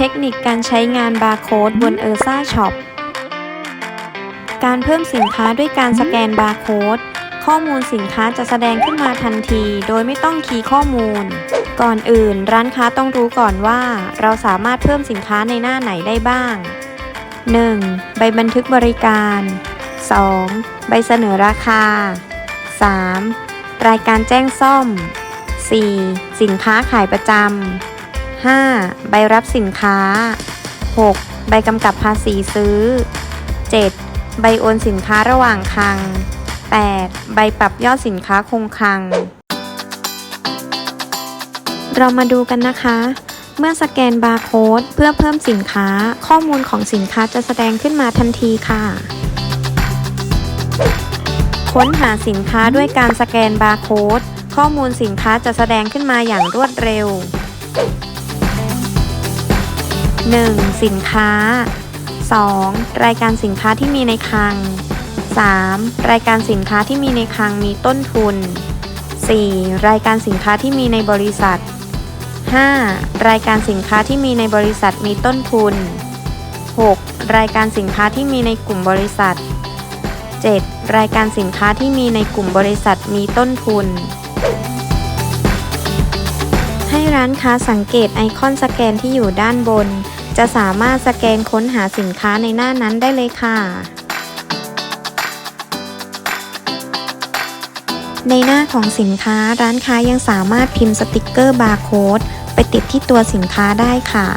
ทคนิคการใช้งานบาร์โค้ดบนเออร์ซ่าช็อปการเพิ่มสินค้าด้วยการสแกนบาร์โค้ดข้อมูลสินค้าจะแสดงขึ้นมาทันที โดยไม่ต้องคีย์ข้อมูล ก่อนอื่นร้านค้าต้องรู้ก่อนว่า เราสามารถเพิ่มสินค้าในหน้าไหนได้บ้าง 1. ใบบันทึกบริการ 2. ใบเสนอราคา 3. รายการแจ้งซ่อม 4. สินค้าขายประจำ 5. ใบรับสินค้า 6. ใบกำกับภาษีซื้อ 7. ใบโอนสินค้าระหว่างคลัง 8. ใบปรับยอดสินค้าคงคลัง เรามาดูกันนะคะ เมื่อสแกนบาร์โค้ดเพื่อเพิ่มสินค้า ข้อมูลของสินค้าจะแสดงขึ้นมาทันทีค่ะ ค้นหาสินค้าด้วยการสแกนบาร์โค้ดข้อมูลสินค้าจะแสดงขึ้นมาอย่างรวดเร็ว 1. สินค้า 2. รายการสินค้าที่มีในคลัง 3. รายการสินค้าที่มีในคลังมีต้นทุน 4. รายการสินค้าที่มีในบริษัท 5. รายการสินค้าที่มีในบริษัทมีต้นทุน 6. รายการสินค้าที่มีในกลุ่มบริษัท 7. รายการสินค้าที่มีในกลุ่มบริษัทมีต้นทุน ให้ร้านค้าสังเกตไอคอนสแกนที่อยู่ด้านบน จะสามารถสแกนค้นหาสินค้าในหน้านั้นได้เลยค่ะ ในหน้าของสินค้าร้านค้ายังสามารถพิมพ์สติกเกอร์บาร์โค้ดไปติดที่ตัวสินค้าได้ค่ะ